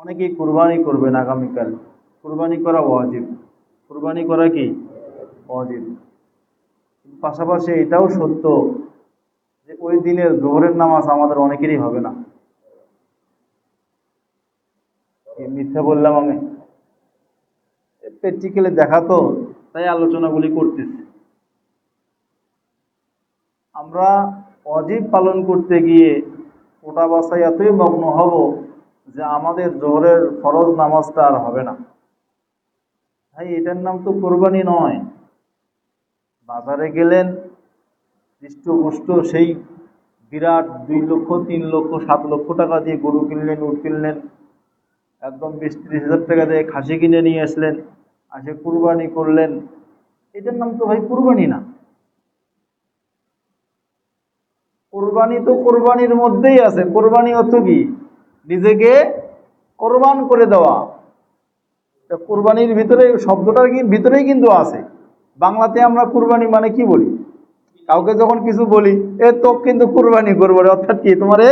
অনেকেই কুরবানি করবেন আগামীকাল। কুরবানি করা ওয়াজিব। কুরবানি করা কি? ওয়াজিব। পাশাপাশি এটাও সত্য যে ওই দিনের জোহরের নামাজ আমাদের অনেকেরই হবে না। মিথ্যা বললাম আমি? প্র্যাকটিক্যালি দেখা তো, তাই আলোচনাগুলি করতেছি। আমরা অজীব পালন করতে গিয়ে ওটা বাসায় এতই মগ্ন হব যে আমাদের জোহরের ফরজ নামাজটা আর হবে না। ভাই, এটার নাম তো কোরবানি নয়। বাজারে গেলেন হৃষ্টপুষ্ট সেই বিরাট দুই লক্ষ, তিন লক্ষ, সাত লক্ষ টাকা দিয়ে গরু কিনলেন, উট কিনলেন। একদম বিশ ত্রিশ হাজার টাকা দিয়ে খাসি কিনে নিয়ে আসলেন, আসে কুরবানি করলেন। এটার নাম তো ভাই কুরবানি না। কোরবানি তো কোরবানির মধ্যেই আছে। কোরবানি অর্থ কি? নিজেকে কোরবান করে দেওয়া। কোরবানির ভিতরে শব্দটার ভিতরেই কিন্তু আছে। বাংলাতে আমরা কুরবানি মানে কি বলি? কাউকে যখন কিছু বলি, এ তো কিন্তু কুরবানি করব অর্থাৎ কি? তোমারে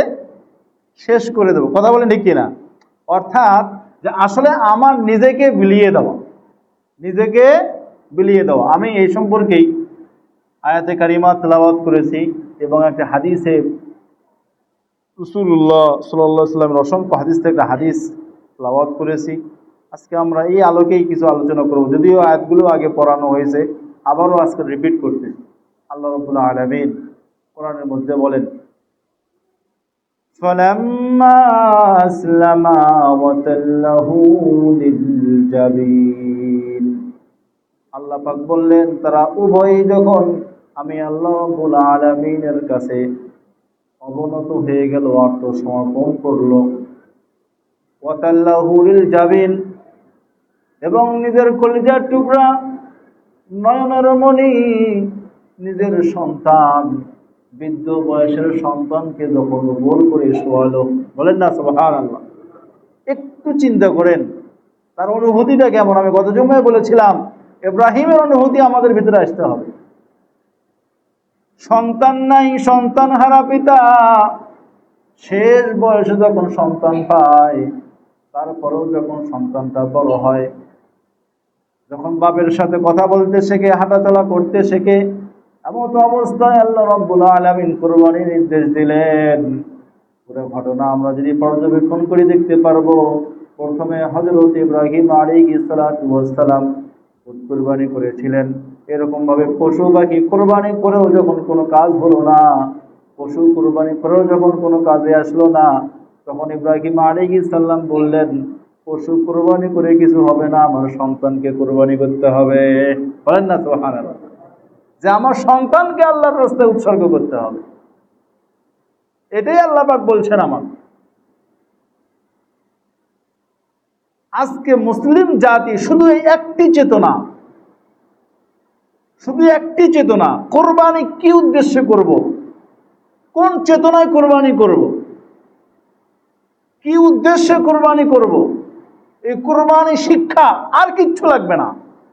শেষ করে দেবো। কথা বলেন ঠিক কিনা? অর্থাৎ যে আসলে আমার নিজেকে বিলিয়ে দেওয়া। নিজেকে বিলিয়ে দেওয়া। আমি এই সম্পর্কেই আয়াতে কারিমা তেলাওয়াত করেছি এবং একটা হাদিসে রসুল্লাহ সাল্লাহ সাল্লামের অসংখ্য হাদিস থেকে একটা হাদিস তেলাওয়াত করেছি আজকে আমরা এই আলোকেই কিছু আলোচনা করব যদিও আয়াতগুলো আগে পড়ানো হয়েছে আবারও আজকে রিপিট করতে আল্লাহ রবুল্লাহ আলমিন কোরআনের মধ্যে বলেন فلما أسلما وتله للجبين আল্লাহ পাক বললেন তারা উভয়ই যখন আমি আল্লাহ রব্বুল আলামিনের কাছে অবনত হয়ে গেল আত্মসমর্পণ করল। ওয়াতাল্লাহুল জাবিন, এবং নিজের কলিজার টুকরা নয়নের মণি নিজের সন্তান, বৃদ্ধ বয়সের সন্তানকে যখন গোল করে শোয়ালো, বলেন না সুবহান আল্লাহ একটু চিন্তা করেন, তার অনুভূতিটা কেমন? আমি গত জন্মে বলেছিলাম, ইব্রাহিমের অনুভূতি আমাদের ভিতরে আসতে হবে। সন্তান নাই, সন্তান হারা পিতা। শেষ বয়সে যখন সন্তান পায়, তারপরেও যখন সন্তানটা বড় হয়, যখন বাপের সাথে কথা বলতে শেখে, হাঁটাচলা করতে শেখে, এমন তো অবস্থায় আল্লাহ রব্বুল আলমিন কোরবানির নির্দেশ দিলেন। পুরো ঘটনা আমরা যদি পর্যবেক্ষণ করে দেখতে পারব, প্রথমে হজরত ইব্রাহিম আলী ইসালাম কোরবানি করেছিলেন। এরকম ভাবে পশু পাখি কোরবানি করেও যখন কোনো কাজ হলো না, পশু কোরবানি করেও যখন কোনো কাজে আসলো না, তখন ইব্রাহিম আলী ইসাল্লাম বললেন, পশু কোরবানি করে কিছু হবে না, আমার সন্তানকে কোরবানি করতে হবে। বলেন না তো যে আমার সন্তানকে আল্লাহর রাস্তায় উৎসর্গ করতে হবে। এটাই আল্লাহ পাক বলছেন আমার। আজকে মুসলিম জাতি শুধু এই একটি চেতনা শুধু একটি চেতনা, কোরবানি কি উদ্দেশ্যে করব? কোন চেতনায় কোরবানি করব? কি উদ্দেশ্যে কোরবানি করব? এই কোরবানি শিক্ষা আর কিচ্ছু লাগবে না।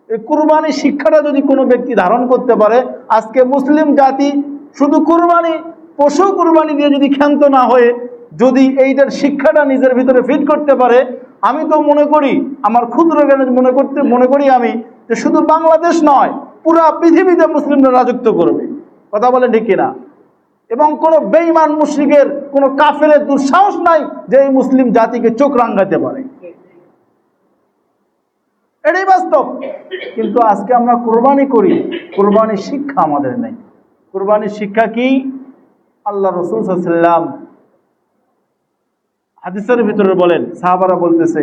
এই কোরবানি শিক্ষাটা যদি কোনো ব্যক্তি ধারণ করতে পারে, আজকে মুসলিম জাতি শুধু কোরবানি, পশু কোরবানি দিয়ে যদি ক্ষান্ত না হয়ে যদি এইটার শিক্ষাটা নিজের ভিতরে ফিট করতে পারে, আমি তো মনে করি, আমার ক্ষুদ্র জ্ঞানে মনে করতে, মনে করি আমি যে শুধু বাংলাদেশ নয় পুরা পৃথিবীতে মুসলিমরা রাজত্ব করবে। কথা বলেন ঠিক কিনা? এবং কোনো বেইমান মুশ্রিকের, কোনো কাফেরের দুঃসাহস নাই যে এই মুসলিম জাতিকে চোখ রাঙ্গাতে পারে। এটাই বাস্তব। কিন্তু আজকে আমরা কোরবানি করি। কোরবানির শিক্ষা আমাদের নেই। কোরবানির শিক্ষা কি? আল্লাহ রসুল হাদিসের ভিতরে বলেন, সাহাবারা বলতেছে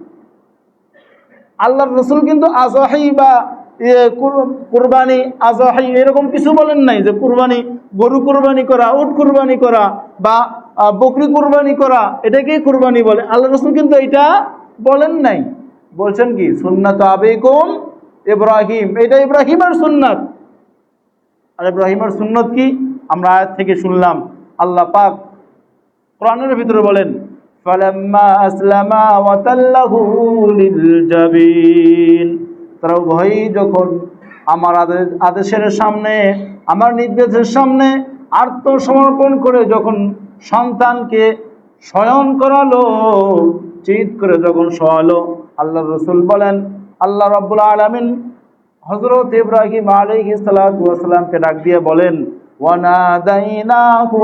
আল্লাহর রসুল কিন্তু আজহাই বা ইয়ে কুর- কুরবানি, আজহাই এরকম কিছু বলেন নাই যে কুরবানি, গরু কুরবানি করা, উট কুরবানি করা বা বকরি কুরবানি করা, এটাকেই কুরবানি বলে। আল্লাহ রসুল কিন্তু এটা বলেন নাই। বলছেন কি? সুন্নাত আবেকুম ইব্রাহিম। এটা ইব্রাহিমের সুন্নাত। আর ইব্রাহিমের সুন্নত কি? আমরা আয়াত থেকে শুনলাম। আল্লাহ পাক কোরআনের ভিতরে বলেন ফালাম্মা আসলামা লিলজাবিন তারা উভয়ই যখন আমার আদেশ, আদেশের সামনে, আমার নির্দেশের সামনে আত্মসমর্পণ করে যখন সন্তানকে শয়ন করালো, চিৎ করে যখন শোয়ালো আল্লাহ রসুল বলেন, আল্লাহ রব্বুল আলমিন হজরত ইব্রাহিম আলাইহিস সালাতু ডাক দিয়ে বলেন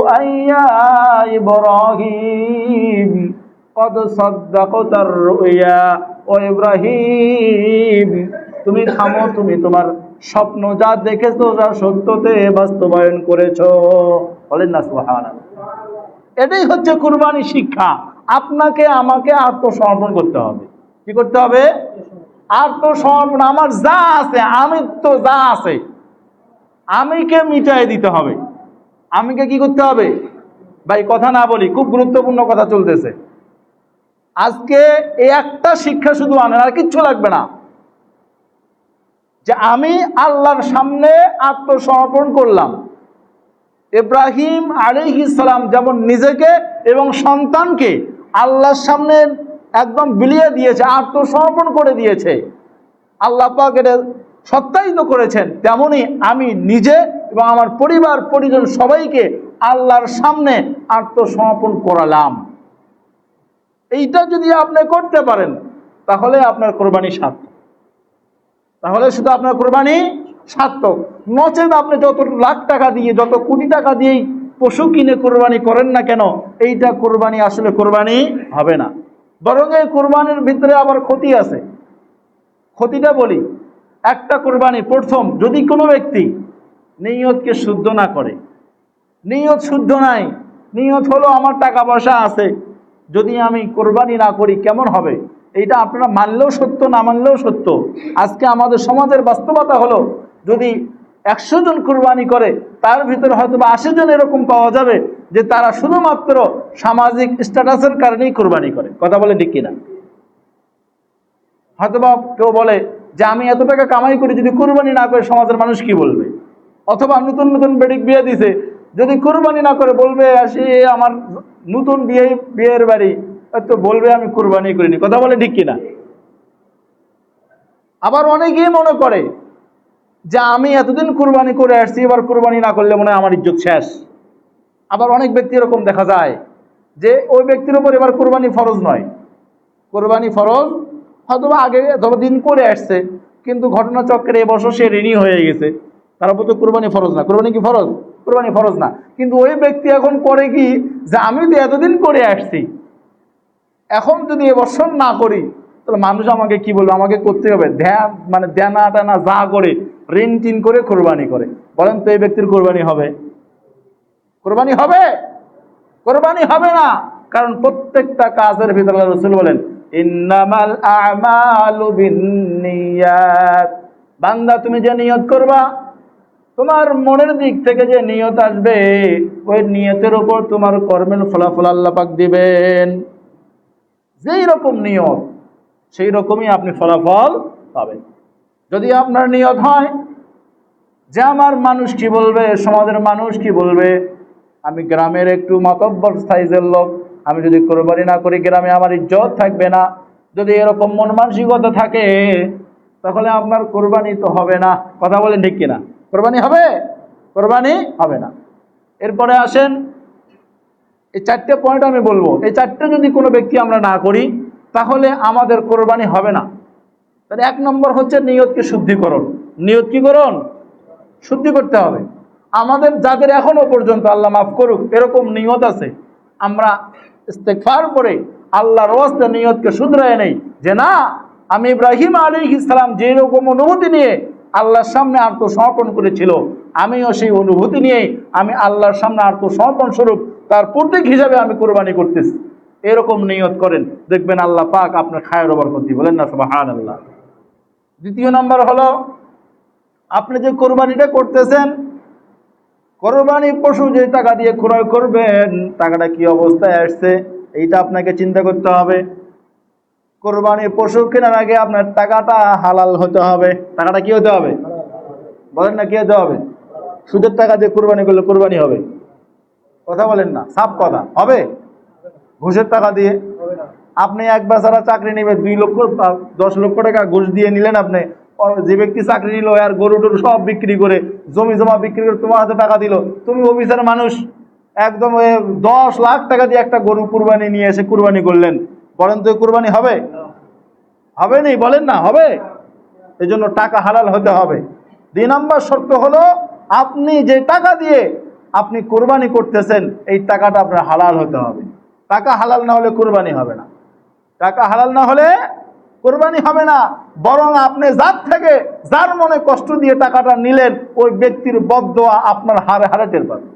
আইয়া ইব্রাহিম, কদ সাদ্দাকতার রুয়া ও ইব্রাহিম, তুমি থামো, তুমি তোমার স্বপ্ন যা দেখেছ, যা সত্যতে বাস্তবায়ন করেছ। বলেন না, সুবহানাল্লাহ। এটাই হচ্ছে কুরবানি শিক্ষা। আপনাকে, আমাকে আত্মসমর্পণ করতে হবে। কি করতে হবে? আত্মসমর্পণ। আমার যা আছে আমি তো যা আছে আমিকে মিটাই দিতে হবে। আমিকে কি করতে হবে? ভাই, কথা না বলি, খুব গুরুত্বপূর্ণ কথা চলতেছে। আজকে এই একটা শিক্ষা শুধু আনেন, আর কিচ্ছু লাগবে না। যে আমি আল্লাহর সামনে আত্মসমর্পণ করলাম। ইব্রাহিম আলাইহিস সালাম যেমন নিজেকে এবং সন্তানকে আল্লাহর সামনে একদম বিলিয়ে দিয়েছে, আত্মসমর্পণ করে দিয়েছে। আল্লাহ পাক এটা সত্যায়িত করেছেন, তেমনি আমি নিজে এবং আমার পরিবার, পরিজন সবাইকে আল্লাহর সামনে আত্মসমর্পণ করালাম। এইটা যদি আপনি করতে পারেন, তাহলে আপনার কোরবানি সার্থক। তাহলে শুধু আপনার কোরবানি সার্থক। নচেত আপনি যত লাখ টাকা দিয়ে, যত কোটি টাকা দিয়েই পশু কিনে কোরবানি করেন না কেন, এইটা কোরবানি, আসলে কোরবানি হবে না। বরং এই কোরবানির ভিতরে আবার ক্ষতি আছে। ক্ষতিটা বলি একটা কোরবানি প্রথম যদি কোনো ব্যক্তি নিয়তকে শুদ্ধ না করে, নিয়ত শুদ্ধ নাই, নিয়ত হলো আমার টাকা পয়সা আছে, যদি আমি কোরবানি না করি কেমন হবে? এইটা আপনারা মানলেও সত্য, না মানলেও সত্য। আজকে আমাদের সমাজের বাস্তবতা হলো, যদি একশো জন কোরবানি করে, তার ভিতরে হয়তো বা আশি জন এরকম পাওয়া যাবে যে তারা শুধুমাত্র সামাজিক স্ট্যাটাসের কারণেই কোরবানি করে। কথা বলে ঠিক কিনা? হয়তোবা কেউ বলে যে আমি এত টাকা কামাই করি যদি কোরবানি না করে সমাজের মানুষ কি বলবে? অথবা নতুন নতুন বেডিক বিয়ে দিছে, যদি কোরবানি না করে বলবে, আসি আমার নতুন বিয়ে, বিয়ের বাড়ি। তো বলবে, আমি কোরবানি করিনি। কথা বলে ঠিক কিনা? আবার অনেকেই মনে করে যে, আমি এতদিন কোরবানি করে আসছি, এবার কোরবানি না করলে মনে হয় আমার ইজ্জত শেষ। আবার অনেক ব্যক্তি এরকম দেখা যায় যে, ওই ব্যক্তির উপর এবার কোরবানি ফরজ নয়। কোরবানি ফরজ হয়তো আগে যতদিন করে আসছে, কিন্তু ঘটনাচক্রে এবছর সে ঋণী হয়ে গেছে। তার উপর তো কোরবানি ফরজ না। কোরবানি কি ফরজ? কোরবানি ফরজ না। কিন্তু ওই ব্যক্তি এখন করে কি? যে আমি তো এতদিন করে আসছি। এখন যদি এবছর না করি, তাহলে মানুষ আমাকে কি বলবে? আমাকে করতে হবে। ধ্যান মানে দেনা টানা যা করে, ঋণ টিন করে কোরবানি করে। বলেন তো এই ব্যক্তির কোরবানি হবে। কোরবানি হবে? কোরবানি হবে না। কারণ প্রত্যেকটা কাজের ভিতরে রসুল বলেন ইন্নামাল আমালু বিন্নিয়াত। বান্দা, তুমি যে নিয়ত করবা, তোমার মনের দিক থেকে যে নিয়ত আসবে, ওই নিয়তের উপর তোমার কর্মের ফলাফল আল্লাহ পাক দিবেন। যেই রকম নিয়ত, সেই রকমই আপনি ফলাফল পাবেন। যদি আপনার নিয়ত হয়, যে আমার মানুষ কি বলবে, সমাজের মানুষ কি বলবে, আমি গ্রামের একটু মাতব্বর সাইজের লোক আমি যদি কোরবানি না করি, গ্রামে আমার ইজ্জত থাকবে না। যদি এরকম মন মানসিকতা থাকে, তাহলে আপনার কোরবানি তো হবে না। কথা বলেন ঠিক কিনা? কোরবানি হবে? কোরবানি হবে না। এরপরে আসেন, এই চারটে পয়েন্ট আমি বলব। এই চারটে যদি কোনো ব্যক্তি আমরা না করি, তাহলে আমাদের কোরবানি হবে না। তাহলে এক নম্বর হচ্ছে নিয়তকে শুদ্ধিকরণ। নিয়ত কি করুন? শুদ্ধি করতে হবে। আমাদের, যাদের এখনও পর্যন্ত আল্লাহ মাফ করুক, এরকম নিয়ত আছে। আমরা ইস্তেকফার করে, আল্লাহর ওয়াস্তে নিয়তকে শুধরায় নেই। যে না, আমি ইব্রাহিম আলী ইসলাম যে রকম অনুভূতি নিয়ে আল্লাহর সামনে আত্মসমর্পণ করেছিল, আমিও সেই অনুভূতি নিয়ে আমি আল্লাহর সামনে আত্মসমর্পণ স্বরূপ তার প্রতীক হিসাবে আমি কোরবানি করতেছি। এরকম নিয়ত করেন। দেখবেন আল্লাহ পাক আপনার খায়ের ওপর করতে বলেন না সুবহান আল্লাহ দ্বিতীয় নম্বর হলো, আপনি যে কোরবানিটা করতেছেন কোরবানি পশু যে টাকা দিয়ে ক্রয় করবেন টাকাটা কি অবস্থায় আসছে এইটা আপনাকে চিন্তা করতে হবে। কোরবানির পশু কেনার আগে আপনার টাকাটা হালাল হতে হবে। টাকাটা কি হতে হবে? বলেন না কি হতে হবে? সুদের টাকা দিয়ে কোরবানি করলে কোরবানি হবে। কথা বলেন না সাপ কথা। হবে? ঘুষের টাকা দিয়ে? আপনি এক বেচারা চাকরি নেবে দুই লক্ষ দশ লক্ষ টাকা ঘুষ দিয়ে নিলেন আপনি যে ব্যক্তি চাকরি নিল, আর গরু টরু সব বিক্রি করে, জমি জমা বিক্রি করে তোমার হাতে টাকা দিল। তুমি অফিসের মানুষ, একদম দশ লাখ টাকা দিয়ে একটা গরু কুরবানি নিয়ে এসে কুরবানি করলেন। বলেন তো কুরবানি হবে? হবে নি বলেন না, হবে। এই জন্য টাকা হালাল হতে হবে। দুই নম্বর শর্ত হলো, আপনি যে টাকা দিয়ে আপনি কোরবানি করতেছেন, এই টাকাটা আপনার হালাল হতে হবে। টাকা হালাল না হলে কোরবানি হবে না। টাকা হালাল না হলে কোরবানি হবে না, বরং আপনি যার থেকে যার মনে কষ্ট দিয়ে টাকাটা নিলেন, ওই ব্যক্তির বদোয়া আপনার হারে হারে টের পাবে।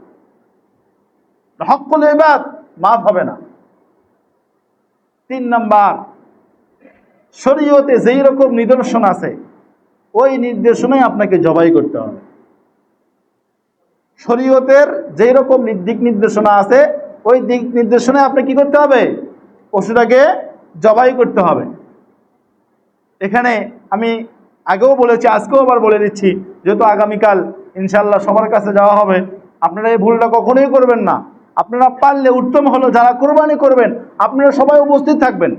হকুল এবার মাফ হবে না। তিন নাম্বার, শরীয়তে যেই রকম নিদর্শন আছে, ওই নির্দেশনায় আপনাকে জবাই করতে হবে। শরীয়তের যেই রকম দিক নির্দেশনা আছে, ওই দিক নির্দেশনায় আপনি কি করতে হবে? পশুটাকে জবাই করতে হবে। এখানে আমি আগেও বলেছি, আজকেও আবার বলে দিচ্ছি, যেহেতু আগামীকাল ইনশাল্লাহ সবার কাছে যাওয়া হবে, আপনারা এই ভুলটা কখনোই করবেন না। আপনারা পারলে উত্তম হলো, যারা কোরবানি করবেন, আপনারা সবাই উপস্থিত থাকবেন।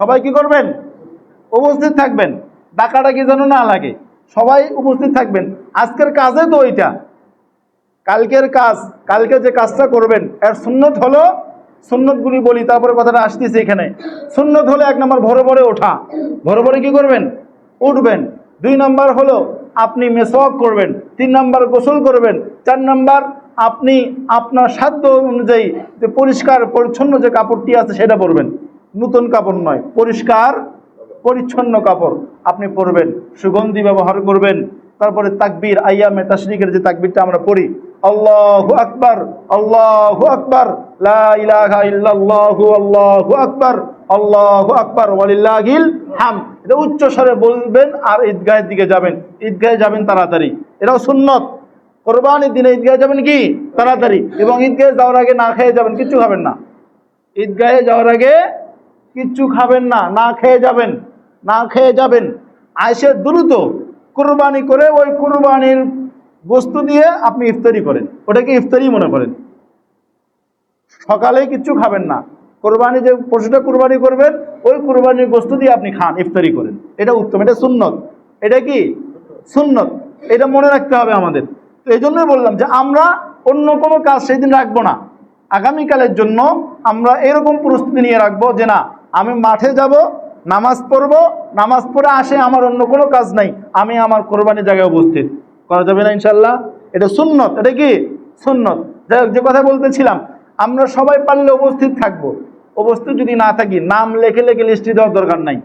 সবাই কি করবেন? উপস্থিত থাকবেন। ডাকাটা কি যেন না লাগে। সবাই উপস্থিত থাকবেন। আজকের কাজে তো ওইটা। কালকের কাজ, কালকে যে কাজটা করবেন, এর সুন্নত হলো সুন্নতগুলি বলি, তারপরে কথাটা আসতেছে এখানে। সুন্নত হলো এক নম্বর ভরে ভরে ওঠা। ভরে ভরে কি করবেন? উঠবেন। দুই নম্বর হলো আপনি মেসওয়াক করবেন। তিন নম্বর গোসল করবেন। চার নম্বর আপনি আপনার সাধ্য অনুযায়ী যে পরিষ্কার, পরিচ্ছন্ন যে কাপড়টি আছে সেটা পরবেন। নতুন কাপড় নয়, পরিষ্কার, পরিচ্ছন্ন কাপড় আপনি পরবেন। সুগন্ধি ব্যবহার করবেন। তারপরে তাকবীর, আইয়ামে তাশরিকের যে তাকবিরটা আমরা পড়ি আল্লাহু আকবার আল্লাহু আকবার লা ইলাহা ইল্লাল্লাহু আল্লাহু আকবার আল্লাহু আকবার ওয়ালিল্লাহিল হাম এটা উচ্চ স্বরে বলবেন আর ঈদগাহের দিকে যাবেন। ঈদগাহে যাবেন তাড়াতাড়ি। এটাও সুন্নত। কোরবানির দিনে ঈদগাহে যাবেন কি? তাড়াতাড়ি। এবং ঈদগাহে যাওয়ার আগে না খেয়ে যাবেন, কিচ্ছু খাবেন না। ঈদগাহে যাওয়ার আগে কিচ্ছু খাবেন না না খেয়ে যাবেন, না খেয়ে যাবেন। আইসে দ্রুত কুরবানি করে ওই কুরবানির বস্তু দিয়ে আপনি ইফতারি করেন। ওটাকে ইফতারি মনে করেন। সকালে কিচ্ছু খাবেন না। কোরবানি যে পশুটা কোরবানি করবেন, ওই কুরবানির বস্তু দিয়ে আপনি খান, ইফতারি করেন। এটা উত্তম, এটা সুন্নত। এটা কি? সুন্নত। এটা মনে রাখতে হবে আমাদের। তো এই জন্যই বললাম যে আমরা অন্য কোনো কাজ সেই দিন রাখব না। আগামীকালের জন্য আমরা এরকম প্রস্তুতি নিয়ে রাখব যে না, আমি মাঠে যাব, নামাজ পড়ব, নামাজ পড়ে আসে আমার অন্য কোনো কাজ নাই। আমি আমার কোরবানির জায়গায় উপস্থিত। করা যাবে না ইনশাল্লাহ এটা সুন্নত। এটা কি? সুন্নত। যাই যে কথা বলতেছিলাম, আমরা সবাই পারলে উপস্থিত থাকব। উপস্থিত যদি না থাকি, নাম লেখে লেখে লিস্টি দেওয়ার দরকার নাই।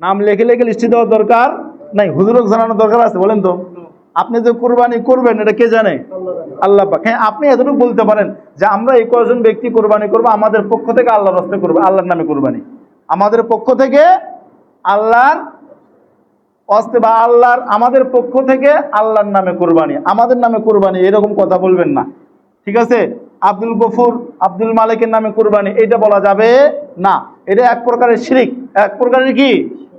নাম লেখে লেখে লিস্টি দেওয়ার দরকার নাই। হুজুরক জানানোর দরকার আছে, বলেন তো? আপনি যে কোরবানি করবেন, এটা কে জানে? আল্লাহ পাক। হ্যাঁ আপনি এতটুকু বলতে পারেন যে আমরা এই কয়জন ব্যক্তি কোরবানি করব, আমাদের পক্ষ থেকে আল্লাহর রস্তে করব আল্লাহর নামে কোরবানি। আমাদের পক্ষ থেকে আল্লাহর অস্তে বা আল্লাহর, আমাদের পক্ষ থেকে আল্লাহর নামে কোরবানি। আমাদের নামে কোরবানি, এরকম কথা বলবেন না। ঠিক আছে? আব্দুল গফুর, আব্দুল মালিকের নামে কোরবানি, এটা বলা যাবে না। এটা এক প্রকারের শিরিক। এক প্রকারের কি?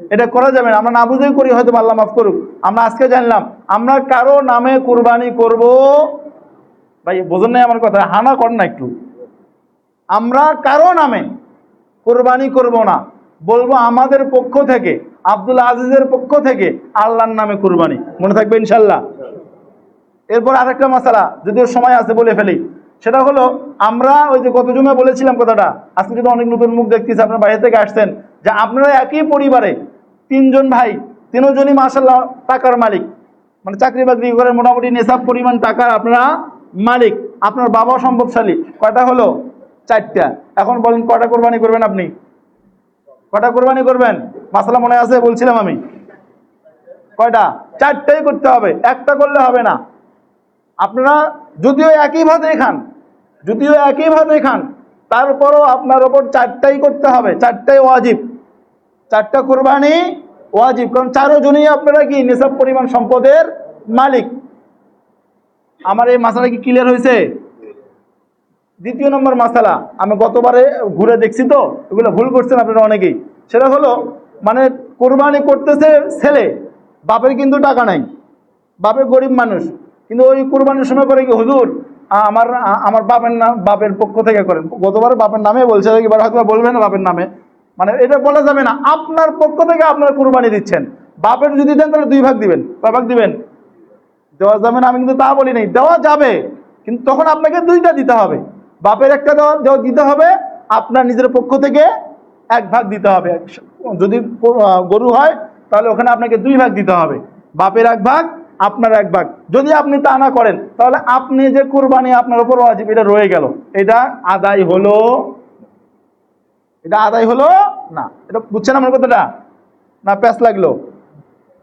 এটা করা যাবে আমরা না বুঝেই করি, হয়তো আল্লাহ মাফ করুক। আমরা আজকে জানলাম, আমরা কারও নামে কোরবানি করব? ভাই, বোঝেন নাই আমার কথা? হানা কর না একটু। আমরা কারও নামে কোরবানি করব না। বলব আমাদের পক্ষ থেকে, আব্দুল আজিজের পক্ষ থেকে আল্লাহর নামে কুরবানি। মনে থাকবে ইনশাল্লাহ এরপর আরেকটা মশালা যদিও সময় আছে বলে ফেলি। সেটা হলো, আমরা ওই যে গত জমে বলেছিলাম কথাটা, আজকে যদি অনেক নতুন মুখ দেখতেছি, আপনার বাইরে থেকে আসছেন, যে আপনারা একই পরিবারে তিনজন ভাই, তিনজনই মাসাল্লাহ টাকার মালিক। মানে চাকরি বাকরি করে মোটামুটি নেশাব পরিমাণ টাকার আপনারা মালিক, আপনার বাবা সম্পদশালী। কয়টা হলো? চারটা। এখন বলেন কয়টা কোরবানি করবেন আপনি? কটা কোরবানি করবেন? মাসালা মনে আছে, বলছিলাম আমি। কয়টা? চারটাই করতে হবে, একটা করলে হবে না। আপনারা যদিও একই ভাতেই খান, যদিও একই ভাতেই খান, তারপরও আপনার ওপর চারটাই করতে হবে, চারটাই ওয়াজিব। চারটা কোরবানি ওয়াজিব, কারণ চারো জনই আপনারা কি নিসাব পরিমাণ সম্পদের মালিক? আমার এই মাসালা কি ক্লিয়ার হয়েছে? দ্বিতীয় নম্বর মাসালা, আমি গতবারে ঘুরে দেখছি তো, এগুলো ভুল করছেন আপনারা অনেকেই। সেটা হলো মানে কোরবানি করতেছে ছেলে, বাপের কিন্তু টাকা নাই বাপের গরিব মানুষ। কিন্তু ওই কোরবানির সময় করে কি হুজুর আমার আমার বাপের নাম, বাপের পক্ষ থেকে করেন। গতবার বাপের নামে বলছে এবার হয়তো বলবেন না বাপের নামে। মানে এটা বলা যাবে না, আপনার পক্ষ থেকে আপনার কোরবানি দিচ্ছেন। বাপের যদি দেন, তাহলে দুই ভাগ দিবেন। কয় ভাগ দিবেন? দেওয়া যাবে না, আমি কিন্তু তা বলি নাই, দেওয়া যাবে। কিন্তু তখন আপনাকে দুইটা দিতে হবে। বাপের একটা দিতে হবে, আপনার নিজের পক্ষ থেকে এক ভাগ দিতে হবে। যদি গরু- গরু হয়, তাহলে ওখানে আপনাকে দুই ভাগ দিতে হবে। বাপের এক ভাগ, আপনার এক ভাগ। যদি আপনি তা না করেন, তাহলে আপনি যে কোরবানি আপনার উপর ওয়াজিব, এটা রয়ে গেল। এটা আদায় হলো, এটা আদায় হলো না। এটা বুঝছেন আমার কথাটা? না প্যাস লাগল?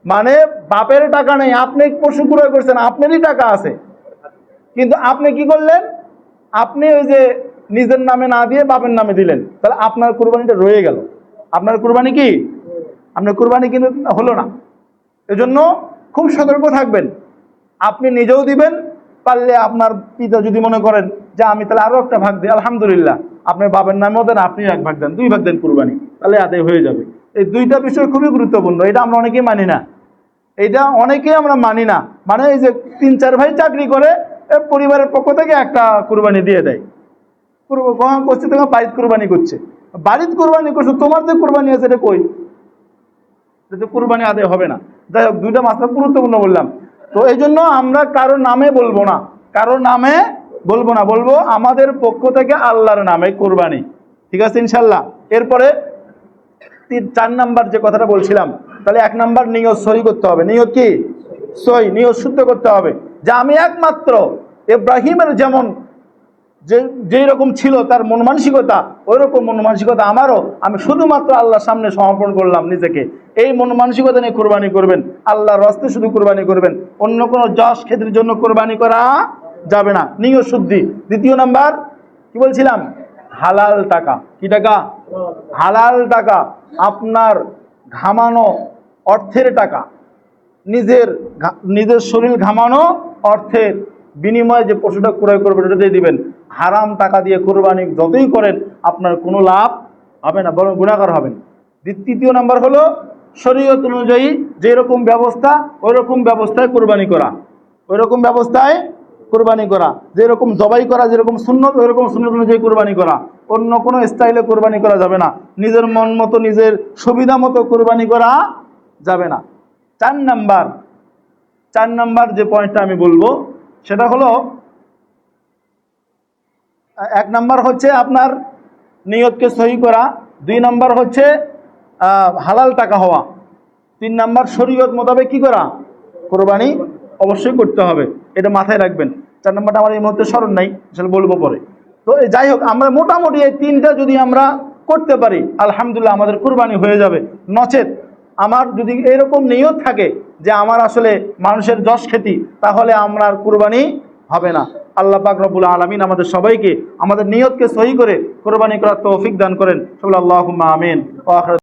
মানে বাপের টাকা নেই, আপনি পশু ক্রয় করছেন, আপনারই টাকা আছে। কিন্তু আপনি কি করলেন? আপনি ওই যে নিজের নামে না দিয়ে বাপের নামে দিলেন, তাহলে আপনার কুরবানিটা রয়ে গেল। আপনার কুরবানি কি? আপনার কুরবানি কিন্তু হলো না। এজন্য খুব সতর্ক থাকবেন। আপনি নিজেও দিবেন, পারলে আপনার পিতা যদি মনে করেন যে আমি তাহলে আরও একটা ভাগ দিই, আলহামদুলিল্লাহ, আপনার বাবার নামেও দেন, আপনি এক ভাগ দেন, দুই ভাগ দেন কুরবানি, তাহলে আদায় হয়ে যাবে। এই দুইটা বিষয় খুবই গুরুত্বপূর্ণ, এটা আমরা অনেকেই মানি না। এটা অনেকেই আমরা মানি না। মানে এই যে তিন, চার ভাই চাকরি করে পরিবারের পক্ষ থেকে একটা কুরবানি দিয়ে দেয়। কুরব- করছে তোমার বাড়িতে কুরবানি করছে। বাড়িতে কুরবানি করছে, তোমার যে কুরবানি আছে এটা কই? এটা কুরবানি আদায় হবে না। যাই হোক, দুইটা মাসলা গুরুত্বপূর্ণ বললাম। তো এই জন্য আমরা কারোর নামে বলব না। কারোর নামে বলব না। বলব আমাদের পক্ষ থেকে আল্লাহর নামে কুরবানি। ঠিক আছে ইনশাল্লাহ এরপরে চার নাম্বার যে কথাটা বলছিলাম, তাহলে এক নাম্বার নিয়ত সহি করতে হবে। নিয়ত কি? সহি, নিয়ত শুদ্ধ করতে হবে। যে আমি একমাত্র ইব্রাহিমের যেমন যে যেই রকম ছিল তার মন মানসিকতা, ওই রকম মন মানসিকতা আমারও। আমি শুধুমাত্র আল্লাহর সামনে সমর্পণ করলাম নিজেকে। এই মন মানসিকতা নিয়ে কোরবানি করবেন। আল্লাহর রস্তে শুধু কোরবানি করবেন। অন্য কোনো যশ ক্ষেত্রের জন্য কোরবানি করা যাবে না। নিয় শুদ্ধি। দ্বিতীয় নাম্বার, কি বলছিলাম? হালাল টাকা। কি টাকা? হালাল টাকা। আপনার ঘামানো অর্থের টাকা। নিজের নিজের শরীর ঘামানো অর্থের বিনিময়ে যে পশুটা ক্রয় করবেন, ওটা দিয়ে দিবেন। হারাম টাকা দিয়ে কোরবানি যতই করেন, আপনার কোনো লাভ হবে না, বরং গুণাকার হবেন। তৃতীয় নাম্বার হলো, শরীয়ত অনুযায়ী যেরকম ব্যবস্থা ওই রকম ব্যবস্থায় কোরবানি করা। ওই রকম ব্যবস্থায় কোরবানি করা। যেরকম জবাই করা, যেরকম সুন্নত ওই রকম সুন্নত অনুযায়ী কোরবানি করা। অন্য কোনো স্টাইলে কোরবানি করা যাবে না। নিজের মন মতো, নিজের সুবিধা মতো কোরবানি করা যাবে না। চার নাম্বার চার নাম্বার যে পয়েন্টটা আমি বলব সেটা হলো, এক নাম্বার হচ্ছে আপনার নিয়তকে সহি করা, দুই নাম্বার হচ্ছে হালাল টাকা হওয়া, তিন নাম্বার শরীয়ত মোতাবেক কি করা, কোরবানি অবশ্যই করতে হবে, এটা মাথায় রাখবেন, চার নাম্বারটা আমার এই মুহূর্তে স্মরণ নাই, সেটা বলব পরে। তো যাই হোক, আমরা মোটামুটি এই তিনটা যদি আমরা করতে পারি, আলহামদুলিল্লাহ আমাদের কোরবানি হয়ে যাবে, নচেত। আমার যদি এরকম নিয়ত থাকে যে আমার আসলে মানুষের যশ খ্যাতি, তাহলে আমরা কুরবানি হবে না। আল্লাহ পাক রবুল আলমিন আমাদের সবাইকে আমাদের নিয়তকে সহি করে কোরবানি করার তৌফিক দান করেন। সবাই আল্লাহ আমিন